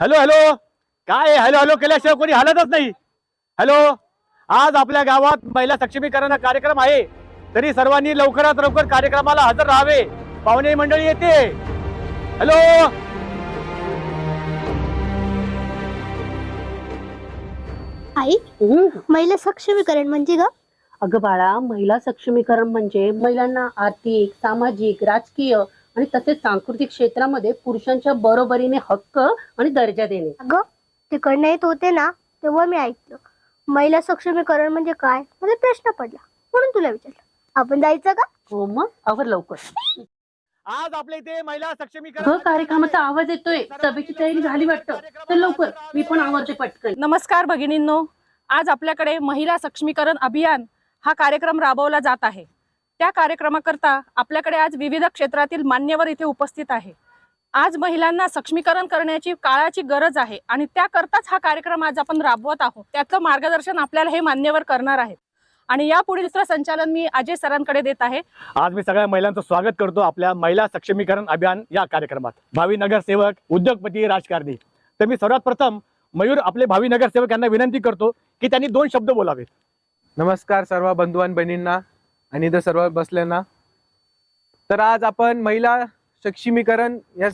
Hello hello. काय hello hello केल्याशिवाय कोणी हालतच नाही. हॅलो. आज आपल्या गावात महिला सक्षमीकरण कार्यक्रम आहे. तरी सर्वांनी लवकरात लवकर कार्यक्रमाला हजर राहावे. पाहुणे मंडळी येते. हॅलो. आई महिला सक्षमीकरण म्हणजे ग? अगं बाळा महिला सक्षमीकरण म्हणजे महिलांना आर्थिक सामाजिक राजकीय आणि तसेच सांस्कृतिक क्षेत्रामध्ये पुरुषांच्या बरोबरीने हक्क आणि दर्जा देणे. अगं तिकडनं येत होते ना तेव्हा मी ऐकलं. महिला सक्षमीकरण म्हणजे काय? मला प्रश्न पडला म्हणून तुला विचारलं. आपण जायचं का? हो मग आवर लवकर. आज आपल्या इथे महिला सक्षमीकरण कार्यक्रमाचा आवाज येतोय. सभेची तयारी झाली वाटतं. तर लवकर मी पण आवरते पटकन. नमस्कार भगिनींनो. आज आपल्याकडे महिला सक्षमीकरण अभियान हा कार्यक्रम राबवला जात आहे. त्या कार्यक्रमाकरता आपल्याकडे आज विविध क्षेत्रातील मान्यवर इथे उपस्थित आहे. आज महिलांना सक्षमीकरण करण्याची काळाची गरज आहे आणि त्याकरताच हा कार्यक्रम आज आपण राबवत आहोत. त्याचं मार्गदर्शन आपल्याला हे मान्यवर करणार आहेत. आणि यापुढील संचालन मी अजय सरांकडे देत आहे. आज मी सगळ्या महिलांचं स्वागत करतो आपल्या महिला सक्षमीकरण अभियान या कार्यक्रमात. भावी नगरसेवक उद्योगपती राजकारणी. तर मी सर्वात प्रथम मयूर आपले भावी नगरसेवक यांना विनंती करतो की त्यांनी दोन शब्द बोलावेत. नमस्कार सर्व बंधुवान बहिणींना. आणि इथं सर्व बसल्यांना. तर आज आपण महिला सक्षमीकरण या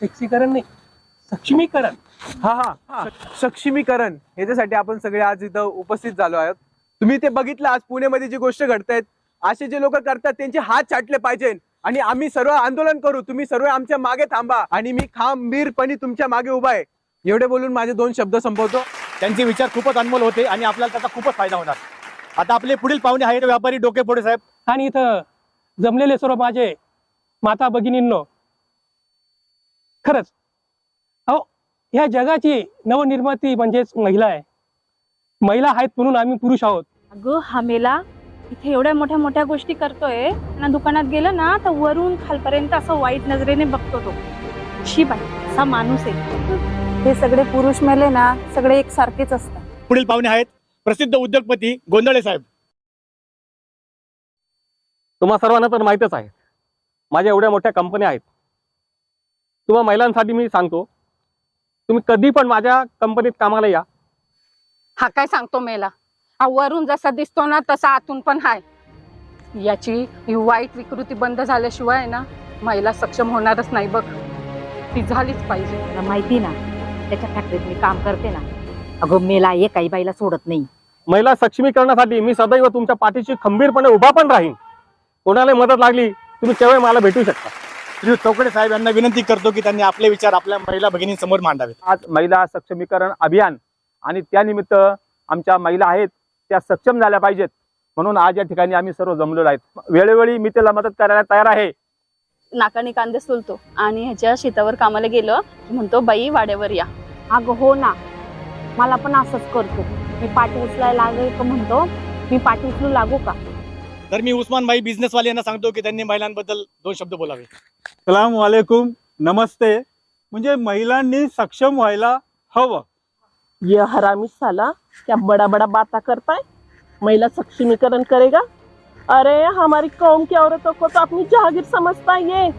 सक्षीकरण नाही सक्षमीकरण. हा हा. स- सक्षमीकरण. ह्याच्यासाठी आपण सगळे आज इथं उपस्थित झालो आहोत. तुम्ही ते बघितलं आज पुण्यामध्ये जी गोष्ट घडतायत असे जे लोक करतात त्यांचे हात छाटले पाहिजे. आणि आम्ही सर्व आंदोलन करू. तुम्ही सर्व आमच्या मागे थांबा. आणि मी खंबीरपणे तुमच्या मागे उभा आहे. एवढे बोलून माझे दोन शब्द संपवतो. त्यांचे विचार खूपच अनमोल होते आणि आपल्याला त्याचा खूपच फायदा होणार. आता आपले पुढील पाहुणे आहेत व्यापारी डोके फोडे साहेब. आणि इथं जमलेले सर्व माझे माता भगिनींनो खरंच अहो ह्या जगाची नवनिर्मिती म्हणजेच महिला आहे. महिला आहेत म्हणून आम्ही पुरुष आहोत. अगं हा मेला इथे एवढ्या मोठ्या मोठ्या गोष्टी करतोय. ना दुकानात गेलं ना तर वरून खालपर्यंत असं वाईट नजरेने बघतो तो. शी बाई असा माणूस आहे. हे सगळे पुरुष मेले ना सगळे एकसारखेच असतात. पुढील पाहुणे आहेत. प्रसिद्ध उद्योगपती गोंधळे साहेब. तुम्हा सर्वांना तर माहीतच आहे. माझ्या एवढ्या मोठ्या कंपन्या आहेत. तुम्हा महिलांसाठी मी सांगतो तुम्ही कधी पण माझ्या कंपनीत कामाला या. हा काय सांगतो मेला? हा वरून जसा दिसतो ना तसा आतून पण हाय. याची ही वाईट विकृती बंद झाल्याशिवाय ना महिला सक्षम होणारच नाही बघ. ती झालीच पाहिजे. माहिती ना त्याच्या फॅक्टरीत मी काम करते ना. अगं मेला एक काही बाईला सोडत नाही. महिला सक्षमीकरणासाठी मी सदैव तुमच्या पाठीशी खंबीरपणे उभा पण राहीन. कोणाला मदत लागली तुम्ही केवळ मला भेटू शकता. श्री चौकडे साहेब यांना विनंती करतो की त्यांनी आपले विचार आपल्या महिला भगिनींसमोर मांडावेत. आज महिला सक्षमीकरण अभियान आणि त्यानिमित्त आमच्या महिला आहेत त्या सक्षम झाल्या पाहिजेत. म्हणून आज या ठिकाणी आम्ही सर्व जमलेलो आहेत. वेळोवेळी मी त्याला मदत करायला तयार आहे. नाकाने कांदे सोलतो आणि ह्याच्या शेतावर कामाला गेलं म्हणतो बाई वाड्यावर या. अगं हो ना. मला पण असंच करतो. मी पाठी उचलायला लागेल का म्हणतो? मी पाठी उचलू लागू का? तर मी उस्मान भाई बिझनेसवाले यांना सांगतो की त्यांनी महिलांबद्दल दोन शब्द बोलावे. सलाम वालेकुम नमस्ते. म्हणजे महिलांनी सक्षम व्हायला हवं. ये हरामी साला क्या बड़ा बड़ा बातें करता है महिला सक्षमीकरण करेगा? अरे हमारी कौम की औरतों को तो अपनी जागीर समझता है ये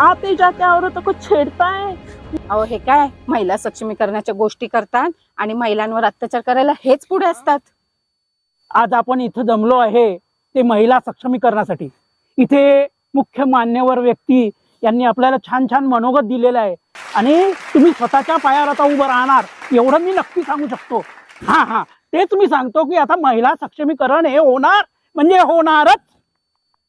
आते जाते औरतों को छेड़ता है। अहो हे काय? महिला सक्षमीकरणाच्या गोष्टी करतात आणि महिलांवर अत्याचार करायला हेच पुढे असतात. आज आपण इथं जमलो आहे ते महिला सक्षमीकरणासाठी. इथे मुख्य मान्यवर व्यक्ती यांनी आपल्याला छान छान मनोगत दिलेलं आहे. आणि तुम्ही स्वतःच्या पायावर आता उभं राहणार एवढं मी नक्की सांगू शकतो. हा हा. तेच मी सांगतो की आता महिला सक्षमीकरण हे होणार म्हणजे होणारच.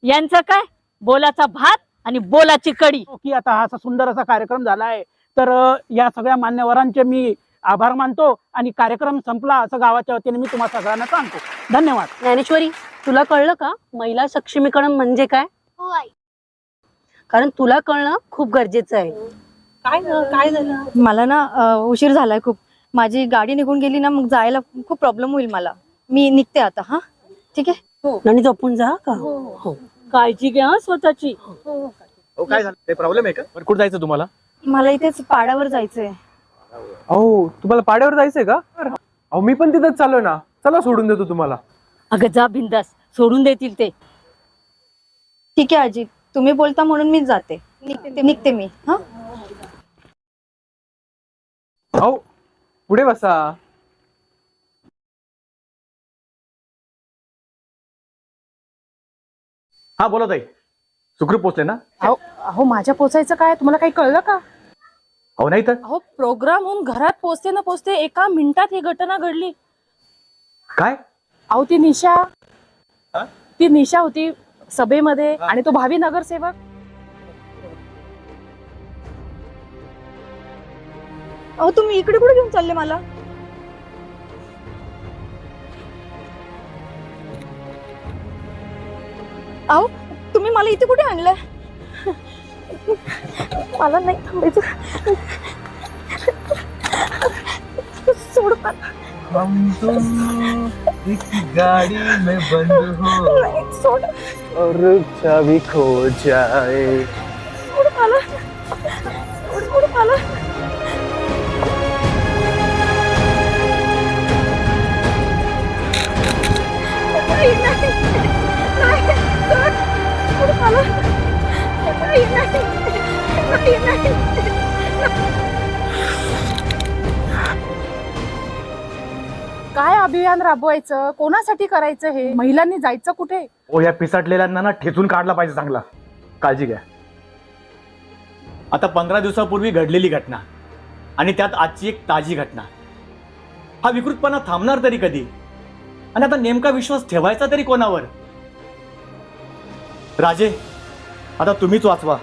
यांचं काय? बोलाचा भात आणि बोलाची कडी. की आता हा असा सुंदर असा कार्यक्रम झाला आहे. तर या सगळ्या मान्यवरांचे मी आभार मानतो आणि कार्यक्रम संपला असं गावाच्या वतीने मी तुम्हाला सगळ्यांना सांगतो. धन्यवाद. ज्ञानेश्वरी तुला कळलं का महिला सक्षमीकरण म्हणजे काय? हो कारण तुला कळणं खूप गरजेचं आहे. काय काय झालं? मला ना अ, उशीर झालाय खूप. माझी गाडी निघून गेली ना मग जायला खूप प्रॉब्लेम होईल मला. मी निघते आता हा? ठीक आहे? आणि जपून जा का? हो. काळजी घ्या हं स्वतःची. हो. काय झालं? काही प्रॉब्लेम आहे का? बरं कुठं जायचं तुम्हाला. मला इथेच पाड्यावर जायचंय. अहो तुम्हाला पाड्यावर जायचंय का? अहो मी पण तिथंच चाललोय ना. चला सोडून देतो तुम्हाला. अगं जा बिंदास. सोडून देतील ते. ठीक आहे आजी. तुम्ही बोलता म्हणून मी जाते. निघते निघते मी. हा? अहो पुढे बसा. हा बोला ताई. सुखरूप पोचले ना? अहो अहो माझ्या पोचायचं काय? तुम्हाला काही कळलं का? हो नाही तर? अहो प्रोग्राम होऊन घरात पोचते ना पोचते एका मिनिटात ही घटना घडली. काय? अहो ती निशा. ती निशा होती सभेमध्ये आणि तो भावी नगरसेवक. अहो तुम्ही इकडे कुठे घेऊन चालले मला? अहो तुम्ही मला इथे कुठे आणलंय? मला नाही थांबायचं. सोड. गाडी में बंद हो. नाही, सोड. और चाबी खो जाए. सोड मला. सोड सोड मला. नाही, नाही. काय अभियान राबवायचं? कोणासाठी करायचं हे? महिलांनी जायचं कुठे? ओ या पिसाटलेल्यांना ना ठेचून काढला पाहिजे चांगला. काळजी घ्या. आता पंधरा दिवसापूर्वी घडलेली घटना आणि त्यात आजची एक ताजी घटना. हा विकृतपणा थांबणार तरी कधी? आणि आता नेमका विश्वास ठेवायचा तरी कोणावर? राजे आता तुम्हीच वाचवा.